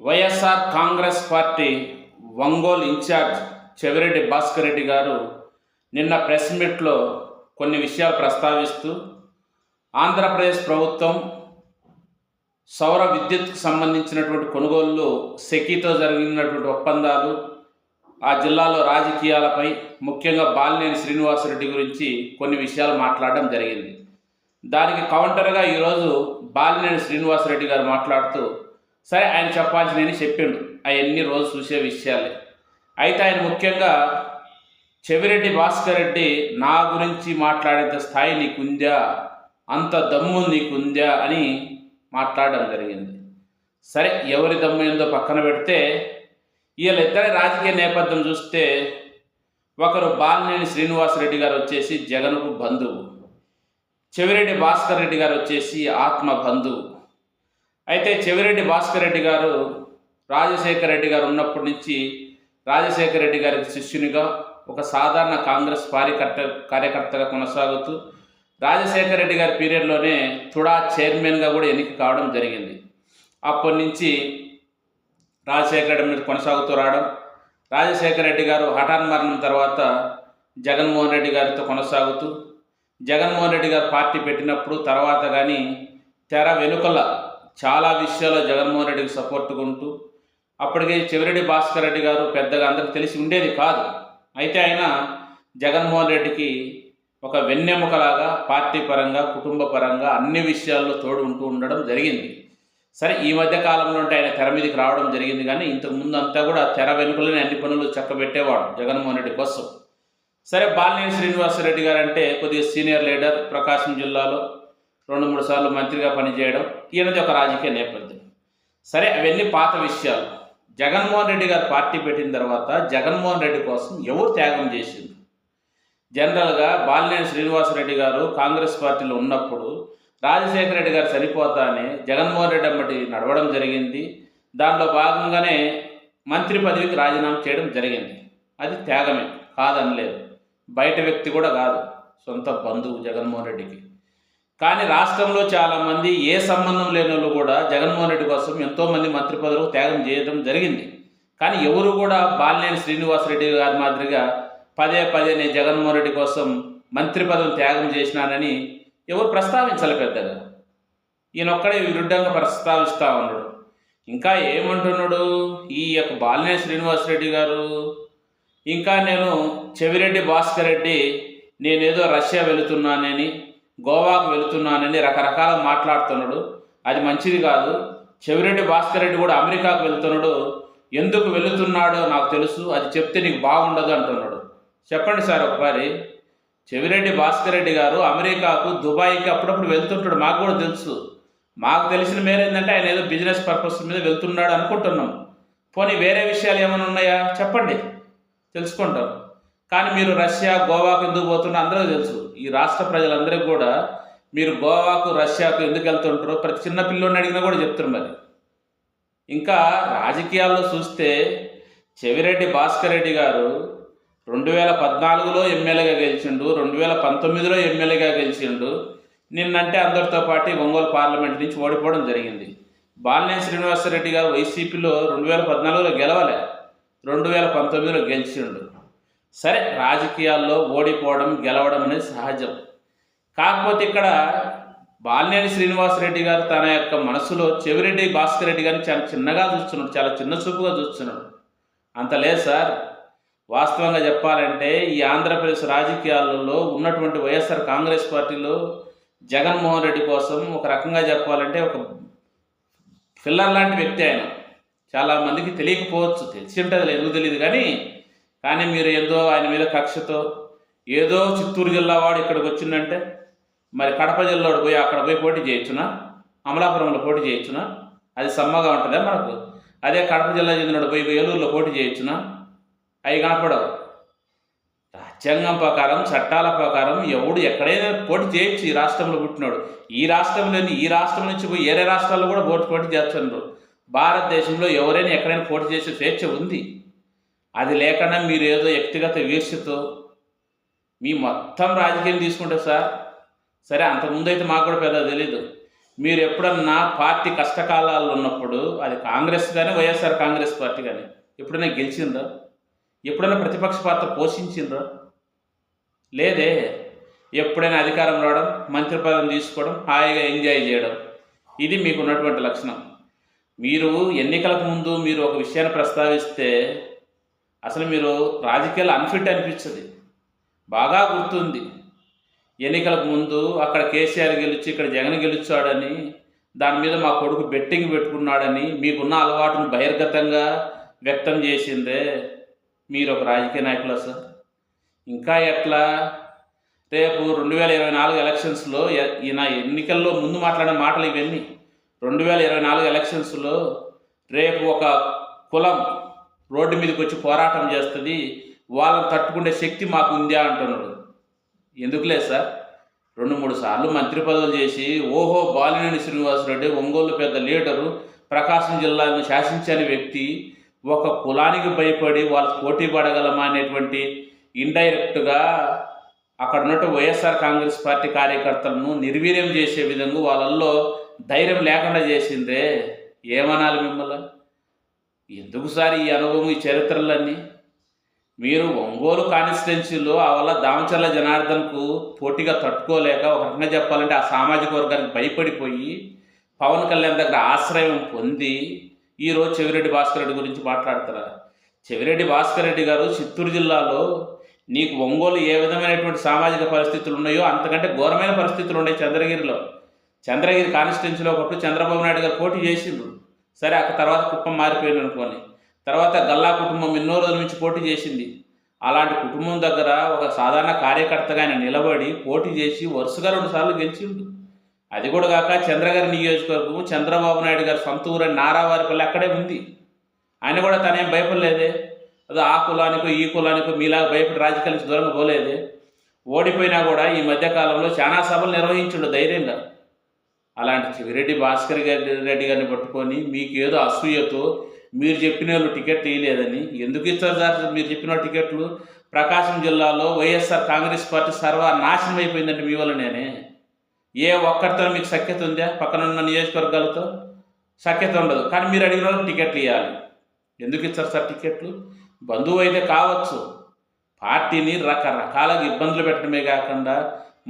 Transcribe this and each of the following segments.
YSR Congress party Ongole in-charge Chevireddy Bhaskar Reddy గారు నిన్న press మీట్లో కొన్ని విషయాలు ప్రస్తావిస్తూ ఆంధ్రప్రదేశ్ ప్రభుత్వం సౌర విద్యుత్కు సంబంధించినటువంటి కొనుగోళ్ళు సెకీతో జరిగినటువంటి ఒప్పందాలు ఆ జిల్లాలో రాజకీయాలపై ముఖ్యంగా బాలినేని శ్రీనివాసరెడ్డి గురించి కొన్ని విషయాలు మాట్లాడడం జరిగింది. దానికి కౌంటర్గా ఈరోజు బాలినేని శ్రీనివాసరెడ్డి గారు మాట్లాడుతూ సరే ఆయన చెప్పాల్సినవి చెప్పిండు. అవన్నీ రోజు చూసే విషయాలే. అయితే ఆయన ముఖ్యంగా చెవిరెడ్డి భాస్కర్ రెడ్డి నా గురించి మాట్లాడేంత స్థాయి నీకుందా? అంత దమ్ము నీకుందా? అని మాట్లాడడం జరిగింది. సరే ఎవరి దమ్ము ఏందో పక్కన పెడితే వీళ్ళిద్దరి రాజకీయ నేపథ్యం చూస్తే ఒకరు బాలినేని శ్రీనివాసరెడ్డి గారు వచ్చేసి జగన్కు బంధువు. చెవిరెడ్డి భాస్కర్ రెడ్డి గారు వచ్చేసి ఆత్మ బంధువు. అయితే చెవిరెడ్డి భాస్కర్ రెడ్డి గారు రాజశేఖర రెడ్డి గారు ఉన్నప్పటి నుంచి రాజశేఖర రెడ్డి గారికి శిష్యునిగా ఒక సాధారణ కాంగ్రెస్ కార్యకర్త కార్యకర్తగా కొనసాగుతూ రాజశేఖర రెడ్డి గారి పీరియడ్లోనే తుడా చైర్మన్గా కూడా ఎన్నిక కావడం జరిగింది. అప్పటి నుంచి రాజశేఖర రెడ్డి మీద కొనసాగుతూ రావడం రాజశేఖర రెడ్డి గారు హఠాన్ మరణం తర్వాత జగన్మోహన్ రెడ్డి గారితో కొనసాగుతూ జగన్మోహన్ రెడ్డి గారు పార్టీ పెట్టినప్పుడు తర్వాత కానీ తెర వెనుకల చాలా విషయాల్లో జగన్మోహన్ రెడ్డికి సపోర్ట్గా ఉంటూ అప్పటికే చివరెడ్డి భాస్కర్ రెడ్డి గారు పెద్దగా అందరికి తెలిసి ఉండేది కాదు. అయితే ఆయన జగన్మోహన్ రెడ్డికి ఒక వెన్నెముకలాగా పార్టీ పరంగా కుటుంబ పరంగా అన్ని విషయాల్లో తోడు ఉంటూ ఉండడం జరిగింది. సరే ఈ మధ్య కాలంలో ఆయన తెర మీదకి రావడం జరిగింది కానీ ఇంతకు ముందు అంతా కూడా తెర వెనుకలనే అన్ని పనులు చక్కబెట్టేవాడు జగన్మోహన్ రెడ్డి కోసం. సరే బాలినేని శ్రీనివాసరెడ్డి గారు అంటే కొద్దిగా సీనియర్ లీడర్ ప్రకాశం జిల్లాలో. రెండు మూడు సార్లు మంత్రిగా పనిచేయడం ఈయనది ఒక రాజకీయ నేపథ్యం. సరే అవన్నీ పాత విషయాలు. జగన్మోహన్ రెడ్డి గారు పార్టీ పెట్టిన తర్వాత జగన్మోహన్ రెడ్డి కోసం ఎవరు త్యాగం చేసింది జనరల్గా బాలినేని శ్రీనివాసరెడ్డి గారు కాంగ్రెస్ పార్టీలో ఉన్నప్పుడు రాజశేఖర రెడ్డి గారు చనిపోతానే జగన్మోహన్ రెడ్డి అమ్మటి నడవడం జరిగింది. దానిలో భాగంగానే మంత్రి పదవికి రాజీనామా చేయడం జరిగింది. అది త్యాగమే కాదనలేదు. బయట వ్యక్తి కూడా కాదు సొంత బంధువు జగన్మోహన్ రెడ్డికి. కానీ రాష్ట్రంలో చాలామంది ఏ సంబంధం లేని వాళ్ళు కూడా జగన్మోహన్ రెడ్డి కోసం ఎంతోమంది మంత్రి పదవులకు త్యాగం చేయడం జరిగింది. కానీ ఎవరు కూడా బాలినేని శ్రీనివాసరెడ్డి గారి మాదిరిగా పదే పదే నేను జగన్మోహన్ రెడ్డి కోసం మంత్రి పదవి త్యాగం చేసినానని ఎవరు ప్రస్తావించాలి పెద్దగా. ఈయన ఒక్కడే విరుద్ధంగా ప్రస్తావిస్తా ఉన్నాడు. ఇంకా ఏమంటున్నాడు? ఈ యొక్క బాలినేని శ్రీనివాసరెడ్డి గారు? ఇంకా నేను చెవిరెడ్డి భాస్కర్ రెడ్డి నేనేదో రష్యా వెళుతున్నానని గోవాకు వెళుతున్నానని రకరకాల మాట్లాడుతున్నాడు. అది మంచిది కాదు. చెవిరెడ్డి భాస్కర్ రెడ్డి కూడా అమెరికాకు వెళ్తున్నాడు. ఎందుకు వెళుతున్నాడో నాకు తెలుసు. అది చెప్తే నీకు బాగుండదు అంటున్నాడు. చెప్పండి సార్ ఒకసారి. చెవిరెడ్డి భాస్కర్ రెడ్డి గారు అమెరికాకు దుబాయ్కి అప్పుడప్పుడు వెళ్తుంటాడు. మాకు కూడా తెలుసు. మాకు తెలిసిన మేర ఏంటంటే ఆయన ఏదో బిజినెస్ పర్పస్ మీద వెళ్తున్నాడు అనుకుంటున్నాం. పోనీ వేరే విషయాలు ఏమైనా ఉన్నాయా? చెప్పండి. తెలుసుకుంటాం. కానీ మీరు రష్యా గోవాకు ఎందుకు పోతుండో అందరూ తెలుసు. ఈ రాష్ట్ర ప్రజలందరికీ కూడా మీరు గోవాకు రష్యాకు ఎందుకు వెళ్తుంటారో ప్రతి చిన్న పిల్లోని అడిగినా కూడా చెప్తారు మరి. ఇంకా రాజకీయాల్లో చూస్తే చెవిరెడ్డి భాస్కర్ రెడ్డి గారు రెండు వేల పద్నాలుగులో ఎమ్మెల్యేగా గెలిచిండు రెండు వేల పంతొమ్మిదిలో ఎమ్మెల్యేగా గెలిచిండు. నిన్నంటే అందరితో పాటు ఒంగోలు పార్లమెంట్ నుంచి ఓడిపోవడం జరిగింది. బాలినేని శ్రీనివాసరెడ్డి గారు వైసీపీలో రెండు వేల పద్నాలుగులో గెలవలే రెండు వేల పంతొమ్మిదిలో గెలిచిండు. సరే రాజకీయాల్లో ఓడిపోవడం గెలవడం అనేది సహజం. కాకపోతే ఇక్కడ బాలినేని శ్రీనివాసరెడ్డి గారు తన యొక్క మనసులో చెవిరెడ్డి భాస్కర్ రెడ్డి గారిని చాలా చిన్నగా చూస్తున్నాడు చాలా చిన్న చూపుగా చూస్తున్నాడు. అంత లేదు సార్. వాస్తవంగా చెప్పాలంటే ఈ ఆంధ్రప్రదేశ్ రాజకీయాలలో ఉన్నటువంటి వైఎస్ఆర్ కాంగ్రెస్ పార్టీలో జగన్మోహన్ రెడ్డి కోసం ఒక రకంగా చెప్పాలంటే ఒక ఫిల్లర్ లాంటి వ్యక్తి ఆయన. చాలా మందికి తెలియకపోవచ్చు తెలిసి ఉంటుంది ఎందుకు తెలియదు కానీ కానీ మీరు ఏదో ఆయన మీద కక్షతో ఏదో చిత్తూరు జిల్లా వాడు ఇక్కడికి వచ్చిందంటే మరి కడప జిల్లాడు పోయి అక్కడ పోయి పోటీ చేయొచ్చునా అమలాపురంలో పోటీ చేయొచ్చునా అది సమ్మగా ఉంటుందా మనకు? అదే కడప జిల్లా చెందినడు పోయి ఏలూరులో పోటీ చేయొచ్చునా అవి కనపడవు రాజ్యాంగం ప్రకారం చట్టాల ప్రకారం ఎవడు ఎక్కడైనా పోటీ చేయొచ్చు ఈ రాష్ట్రంలో పుట్టినాడు. ఈ రాష్ట్రంలోని ఈ రాష్ట్రం నుంచి పోయి వేరే రాష్ట్రాల్లో కూడా పోటీ పోటీ చేస్తున్నారు భారతదేశంలో ఎవరైనా ఎక్కడైనా పోటీ చేసే స్వేచ్ఛ ఉంది? అది లేకుండా మీరు ఏదో వ్యక్తిగత వీర్షతో మీ మొత్తం రాజకీయం తీసుకుంటే సార్ సరే అంతకుముందు అయితే మాకు కూడా పెద్ద తెలీదు. మీరు ఎప్పుడన్నా పార్టీ కష్టకాలాలు ఉన్నప్పుడు అది కాంగ్రెస్ కానీ వైఎస్ఆర్ కాంగ్రెస్ పార్టీ కానీ ఎప్పుడైనా గెలిచిందో? ఎప్పుడైనా ప్రతిపక్ష పాత్ర పోషించిందో? లేదే. ఎప్పుడైనా అధికారం రావడం మంత్రి పదం తీసుకోవడం హాయిగా ఎంజాయ్ చేయడం ఇది మీకు ఉన్నటువంటి లక్షణం. మీరు ఎన్నికలకు ముందు మీరు ఒక విషయాన్ని ప్రస్తావిస్తే అసలు మీరు రాజకీయాలు అన్ఫిట్ అనిపించదు. బాగా గుర్తుంది. ఎన్నికలకు ముందు అక్కడ కేసీఆర్ గెలిచి ఇక్కడ జగన్ గెలిచాడని దాని మీద మా కొడుకు బెట్టింగ్ పెట్టుకున్నాడని మీకున్న అలవాటును బహిర్గతంగా వ్యక్తం చేసిందే మీరు ఒక రాజకీయ నాయకుల సార్? ఇంకా ఎట్లా? రేపు రెండు వేల ఇరవై నాలుగు ఎలక్షన్స్లో ఈయన ఎన్నికల్లో ముందు మాట్లాడే మాటలు ఇవన్నీ. రెండు వేల ఇరవై నాలుగు ఎలక్షన్స్లో రేపు ఒక కులం రోడ్డు మీదకి వచ్చి పోరాటం చేస్తుంది వాళ్ళని తట్టుకునే శక్తి మాకు ఉందా అంటున్నాడు. ఎందుకులే సార్? రెండు మూడు సార్లు మంత్రి పదవులు చేసి ఓహో బాలినేని శ్రీనివాసరెడ్డి ఒంగోలు పెద్ద లీడరు ప్రకాశం జిల్లాను శాసించని వ్యక్తి ఒక కులానికి భయపడి వాళ్ళు పోటీ పడగలమా అనేటువంటి ఇండైరెక్ట్గా అక్కడ ఉన్నట్టు వైఎస్ఆర్ కాంగ్రెస్ పార్టీ కార్యకర్తలను నిర్వీర్యం చేసే విధంగా వాళ్ళల్లో ధైర్యం లేకుండా చేసిందే. ఏమనాలి మిమ్మల్ని? ఎందుకు సార్ ఈ అనుభవం ఈ చరిత్రలన్నీ? మీరు ఒంగోలు కాన్స్టిట్యున్సీలో ఆ వల్ల దామచర్ల జనార్దన్కు పోటీగా తట్టుకోలేక ఒక రకంగా చెప్పాలంటే ఆ సామాజిక వర్గానికి భయపడిపోయి పవన్ కళ్యాణ్ దగ్గర ఆశ్రయం పొంది ఈరోజు చెవిరెడ్డి భాస్కర్ రెడ్డి గురించి మాట్లాడతారా? చెవిరెడ్డి భాస్కర్ రెడ్డి గారు చిత్తూరు జిల్లాలో నీకు ఒంగోలు ఏ విధమైనటువంటి సామాజిక పరిస్థితులు ఉన్నాయో అంతకంటే ఘోరమైన పరిస్థితులు ఉన్నాయి చంద్రగిరిలో. చంద్రగిరి కాన్స్టిట్యున్సీలో ఒకప్పుడు చంద్రబాబు నాయుడు గారు పోటీ చేసిండ్రు. సరే అక్కడ తర్వాత కుప్పం మారిపోయింది అనుకోని తర్వాత గల్లా కుటుంబం ఎన్నో రోజుల నుంచి పోటీ చేసింది. అలాంటి కుటుంబం దగ్గర ఒక సాధారణ కార్యకర్తగా ఆయన నిలబడి పోటీ చేసి వరుసగా రెండు సార్లు గెలిచిండు అది కూడా కాక చంద్రగారి నియోజకవర్గం చంద్రబాబు నాయుడు గారి సొంత ఊరైన నారావారిపల్లి అక్కడే ఉంది. ఆయన కూడా తనేం భయపడలేదే? అదో ఆ కులానికో ఈ కులానికో మీలాగా భయపడి రాజకీయాలకు దూరంగా పోలేదే? ఓడిపోయినా కూడా ఈ మధ్యకాలంలో చాలా సభలు నిర్వహించుండు ధైర్యంగా. అలాంటి చివిరెడ్డి భాస్కర్ గారి రెడ్డి గారిని పట్టుకొని మీకు ఏదో అసూయతో మీరు చెప్పిన వాళ్ళు టికెట్ ఇవ్వలేదని ఎందుకు ఇస్తారు సార్ మీరు చెప్పిన వాళ్ళు టికెట్లు? ప్రకాశం జిల్లాలో వైఎస్ఆర్ కాంగ్రెస్ పార్టీ సర్వ నాశనం అయిపోయిందంటే మీ వల్ల నేనే ఏ ఒక్కరితో మీకు సఖ్యత ఉందా? పక్కన ఉన్న నియోజకవర్గాలతో? సఖ్యత ఉండదు. కానీ మీరు అడిగిన వాళ్ళకి టికెట్లు ఇవ్వాలి. ఎందుకు ఇస్తారు సార్ టికెట్లు? బంధువు అయితే కావచ్చు. పార్టీని రకరకాలుగా ఇబ్బందులు పెట్టడమే కాకుండా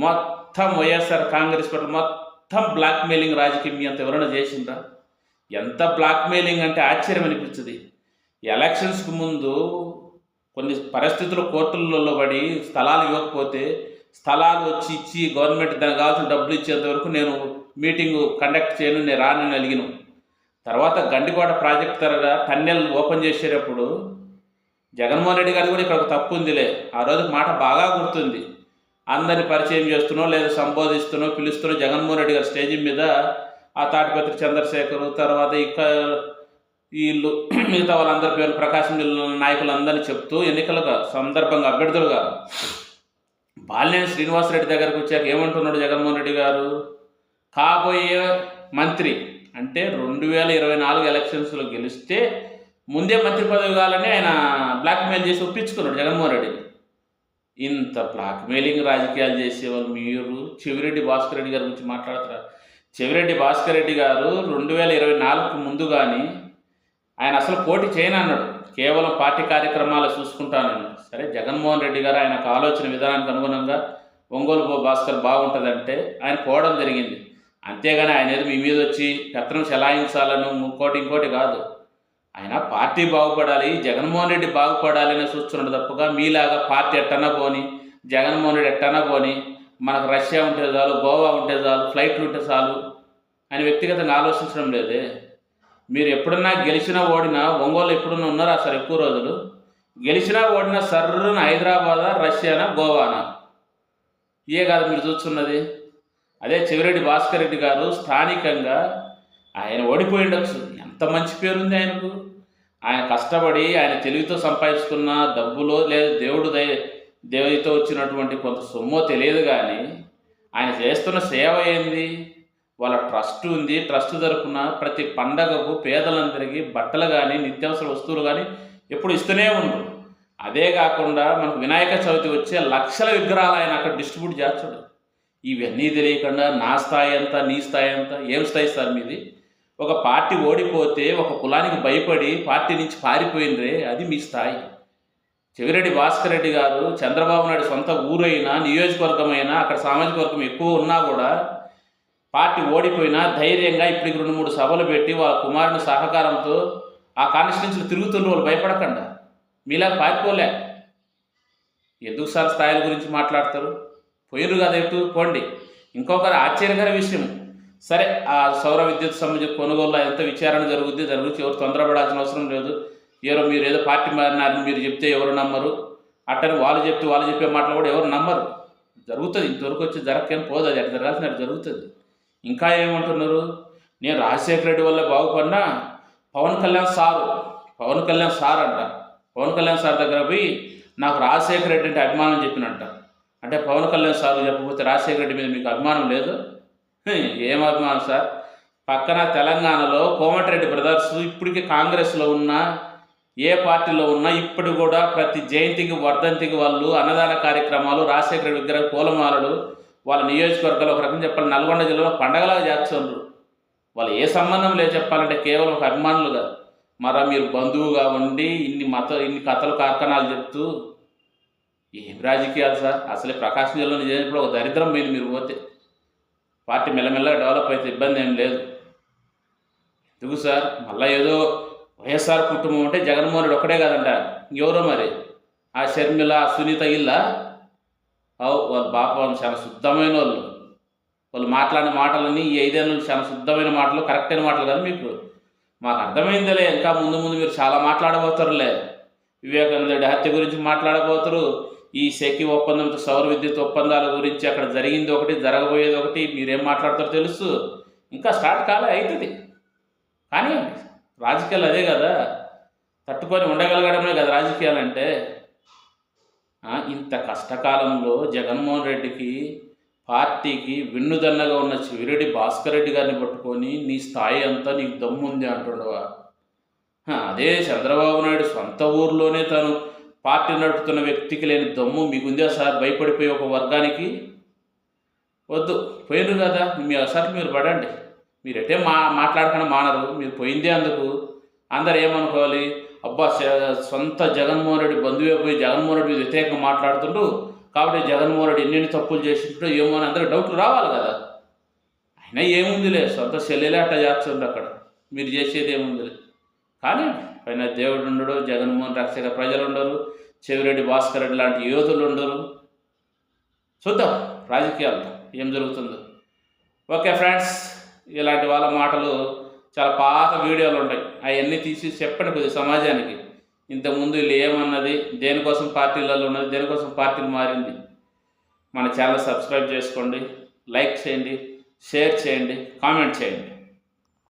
మొత్తం వైఎస్ఆర్ కాంగ్రెస్ పార్టీ మొత్తం బ్లాక్మెయిలింగ్ రాజకీయం మీ అంత ఎవరైనా చేసిందా ఎంత బ్లాక్మెయిలింగ్ అంటే ఆశ్చర్యం అనిపించింది ఎలక్షన్స్కి ముందు కొన్ని పరిస్థితులు కోర్టులలో పడి స్థలాలు ఇవ్వకపోతే స్థలాలు వచ్చి ఇచ్చి గవర్నమెంట్ దానికి కావాల్సిన డబ్బులు ఇచ్చేంత వరకు నేను మీటింగ్ కండక్ట్ చేయను నేను రానని అలిగిన తర్వాత గండికోట ప్రాజెక్ట్ తరగా టన్నెల్ ఓపెన్ చేసేటప్పుడు జగన్మోహన్ రెడ్డి గారు కూడా ఇక్కడ ఒక తప్పు ఉందిలే. ఆ రోజు మాట బాగా గుర్తుంది. అందరిని పరిచయం చేస్తున్నో లేదా సంబోధిస్తున్నో పిలుస్తున్నో జగన్మోహన్ రెడ్డి గారి స్టేజ్ మీద ఆ తాటిపత్రి చంద్రశేఖర్ తర్వాత ఇంకా వీళ్ళు మిగతా వాళ్ళందరి పేరు ప్రకాశం జిల్లా నాయకులందరినీ చెప్తూ ఎన్నికలుగా సందర్భంగా అభ్యర్థులుగా బాలినేని శ్రీనివాసరెడ్డి దగ్గరకు వచ్చాక ఏమంటున్నాడు జగన్మోహన్ రెడ్డి గారు? కాబోయే మంత్రి అంటే రెండు వేల ఇరవై నాలుగు ఎలక్షన్స్లో గెలిస్తే ముందే మంత్రి పదవి కావాలని ఆయన బ్లాక్మెయిల్ చేసి ఒప్పించుకున్నాడు జగన్మోహన్ రెడ్డిని. ఇంత బ్లాక్మెయిలింగ్ రాజకీయాలు చేసేవాళ్ళు మీరు? చెవిరెడ్డి భాస్కర్ రెడ్డి గారి గురించి మాట్లాడతారా? చెవిరెడ్డి భాస్కర్ రెడ్డి గారు రెండు వేల ఇరవై నాలుగుకు ముందు కానీ ఆయన అసలు పోటీ చేయనన్నాడు. కేవలం పార్టీ కార్యక్రమాలు చూసుకుంటానని సరే జగన్మోహన్ రెడ్డి గారు ఆయనకు ఆలోచన విధానానికి అనుగుణంగా ఒంగోలు బో భాస్కర్ బాగుంటుందంటే ఆయన పోవడం జరిగింది. అంతేగాని ఆయన ఏదో మీ మీద వచ్చి పత్రం చెలాయించాలను ఇంకోటి ఇంకోటి కాదు. ఆయన పార్టీ బాగుపడాలి జగన్మోహన్ రెడ్డి బాగుపడాలి అని చూస్తున్నాడు తప్పగా మీలాగా పార్టీ ఎట్టనా పోని జగన్మోహన్ రెడ్డి ఎట్టనా పోని మనకు రష్యా ఉంటే చాలు గోవా ఉంటే చాలు ఫ్లైట్లు ఉంటే చాలు అని వ్యక్తిగతంగా ఆలోచించడం లేదే. మీరు ఎప్పుడన్నా గెలిచినా ఓడినా ఒంగోలు ఎప్పుడన్నా ఉన్నారా సార్ ఎక్కువ రోజులు? గెలిచినా ఓడినా సర్రున హైదరాబాదా రష్యానా గోవానా? ఇయే కాదు మీరు చూస్తున్నది. అదే చెవిరెడ్డి భాస్కర్ రెడ్డి గారు స్థానికంగా ఆయన ఓడిపోయి ఉండొచ్చు. ఎంత మంచి పేరుంది ఆయనకు. ఆయన కష్టపడి ఆయన తెలివితో సంపాదించుకున్న డబ్బులో లేదా దేవుడు దయ దేవుడితో వచ్చినటువంటి కొంత సొమ్మో తెలియదు కానీ ఆయన చేస్తున్న సేవ ఏంది? వాళ్ళ ట్రస్ట్ ఉంది. ట్రస్ట్ తరపున ప్రతి పండగకు పేదలందరికీ బట్టలు కానీ నిత్యావసర వస్తువులు కానీ ఎప్పుడు ఇస్తూనే ఉండరు అదే కాకుండా మనకు వినాయక చవితి వచ్చే లక్షల విగ్రహాలు ఆయన అక్కడ డిస్ట్రిబ్యూట్ చేస్తాడు. ఇవన్నీ తెలియకుండా నా స్థాయి ఎంత నీ స్థాయి ఎంత ఏం స్థాయి సార్ మీది? ఒక పార్టీ ఓడిపోతే ఒక కులానికి భయపడి పార్టీ నుంచి పారిపోయినరే అది మీ స్థాయి. చెవిరెడ్డి భాస్కర్ రెడ్డి గారు చంద్రబాబు నాయుడు సొంత ఊరైనా నియోజకవర్గమైనా అక్కడ సామాజిక వర్గం ఎక్కువ ఉన్నా కూడా పార్టీ ఓడిపోయినా ధైర్యంగా ఇప్పటికి రెండు మూడు సభలు పెట్టి వాళ్ళ కుమారుని సహకారంతో ఆ కాన్స్టిట్యూన్సీలు తిరుగుతున్న వాళ్ళు భయపడకుండా. మీలా పారిపోలే. ఎందుకు సార్ స్థాయిల గురించి మాట్లాడతారు? పోయిరు కదా పోండి. ఇంకొకరు ఆశ్చర్యకర విషయం. సరే ఆ సౌర విద్యుత్ సంబంధించిన కొనుగోలులో ఎంత విచారణ జరుగుద్ది దాని గురించి ఎవరు తొందరపడాల్సిన అవసరం లేదు. ఎవరో మీరు ఏదో పార్టీ మారినారని మీరు చెప్తే ఎవరు నమ్మరు. అట్టని వాళ్ళు చెప్తే వాళ్ళు చెప్పే మాటలు కూడా ఎవరు నమ్మరు. జరుగుతుంది ఇంతవరకు వచ్చి జరగకేం పోదు అది అటు జరగాల్సిన అటు జరుగుతుంది. ఇంకా ఏమంటున్నారు? నేను రాజశేఖర రెడ్డి వల్ల బాగుపడినా పవన్ కళ్యాణ్ సారు పవన్ కళ్యాణ్ సార్ అంట. పవన్ కళ్యాణ్ సార్ దగ్గర పోయి నాకు రాజశేఖర రెడ్డి అంటే అభిమానం చెప్పినంట అంటే పవన్ కళ్యాణ్ సార్ చెప్పకపోతే రాజశేఖర రెడ్డి మీద మీకు అభిమానం లేదు? ఏమభిమానం సార్? పక్కన తెలంగాణలో కోమటిరెడ్డి బ్రదర్స్ ఇప్పటికీ కాంగ్రెస్లో ఉన్న ఏ పార్టీలో ఉన్నా ఇప్పుడు కూడా ప్రతి జయంతికి వర్ధంతికి వాళ్ళు అన్నదాన కార్యక్రమాలు రాజశేఖర విగ్రహ పూలమాలలు వాళ్ళ నియోజకవర్గాలు ఒక రకం చెప్పాలి. నల్గొండ జిల్లాలో పండగలాగా చేస్తున్నారు. వాళ్ళు ఏ సంబంధం లేదు చెప్పాలంటే కేవలం ఒక అభిమానులుగా మరా మీరు బంధువుగా ఉండి ఇన్ని మత ఇన్ని కథలు కార్ఖానాలు చెప్తూ ఏం రాజకీయాలు సార్? అసలే ప్రకాశం జిల్లాలో నిజమైనప్పుడు ఒక దరిద్రం పోయింది మీరు పోతే. పార్టీ మెల్లమెల్లగా డెవలప్ అయితే ఇబ్బంది ఏం లేదు. ఎందుకు సార్? మళ్ళీ ఏదో వైఎస్ఆర్ కుటుంబం అంటే జగన్మోహన్ రెడ్డి ఒక్కడే కాదంట. ఇంకెవరో మరి? ఆ షర్మిల ఆ సునీత ఇల్లా? అవు వాళ్ళ బాప వాళ్ళు చాలా శుద్ధమైన వాళ్ళు. వాళ్ళు మాట్లాడిన మాటలన్నీ ఈ ఐదేళ్ళు చాలా శుద్ధమైన మాటలు కరెక్ట్ అయిన మాటలు కానీ మీకు. మాకు అర్థమైందిలే ఇంకా ముందు ముందు మీరు చాలా మాట్లాడబోతారులే. వివేకానంద హత్య గురించి మాట్లాడబోతారు. ఈ సెకి ఒప్పందంతో సౌర విద్యుత్ ఒప్పందాల గురించి అక్కడ జరిగింది ఒకటి జరగబోయేది ఒకటి మీరేం మాట్లాడతారో తెలుసు. ఇంకా స్టార్ట్ కాలే అవుతుంది కానీ రాజకీయాలు అదే కదా. తట్టుకొని ఉండగలగడమే కదా రాజకీయాలు అంటే. ఇంత కష్టకాలంలో జగన్మోహన్ రెడ్డికి పార్టీకి వెన్నుదన్నగా ఉన్న చివిరెడ్డి భాస్కర్ రెడ్డి గారిని పట్టుకొని నీ స్థాయి అంతా నీకు దమ్ముంది అంటుండవా. అదే చంద్రబాబు నాయుడు సొంత ఊర్లోనే తను పార్టీ నడుపుతున్న వ్యక్తికి లేని దమ్ము మీకుందే సార్? భయపడిపోయి ఒక వర్గానికి? వద్దు. పోయిండు కదా. మీ అసలు మీరు పడండి. మీరు ఎటే మా మాట్లాడకుండా మానరు. మీరు పోయిందే అందుకు. అందరు ఏమనుకోవాలి? అబ్బా సొంత జగన్మోహన్ రెడ్డి బంధువే పోయి జగన్మోహన్ రెడ్డి వ్యతిరేకంగా మాట్లాడుతుండ్రు కాబట్టి జగన్మోహన్ రెడ్డి ఎన్నెన్ని తప్పులు చేసిండ్రో ఏమో అని అందరికి డౌట్లు రావాలి కదా. అయినా ఏముందిలే? సొంత చెల్లెలే అట్లా చేస్తుండ్రు అక్కడ. మీరు చేసేది ఏముందిలే? కానీ పైన దేవుడు ఉండడు జగన్మోహన్ రక్షక ప్రజలు ఉండరు చెవిరెడ్డి భాస్కర్ రెడ్డి లాంటి యోధులు ఉండరు. చూద్దాం రాజకీయాల్లో ఏం జరుగుతుందో. ఓకే ఫ్రెండ్స్ ఇలాంటి వాళ్ళ మాటలు చాలా పాత వీడియోలు ఉంటాయి. అవన్నీ తీసి చెప్పండి కొద్ది సమాజానికి. ఇంతకుముందు వీళ్ళు ఏమన్నది దేనికోసం పార్టీలలో ఉన్నది దేనికోసం పార్టీలు మారింది. మన ఛానల్ సబ్స్క్రైబ్ చేసుకోండి లైక్ చేయండి షేర్ చేయండి కామెంట్ చేయండి.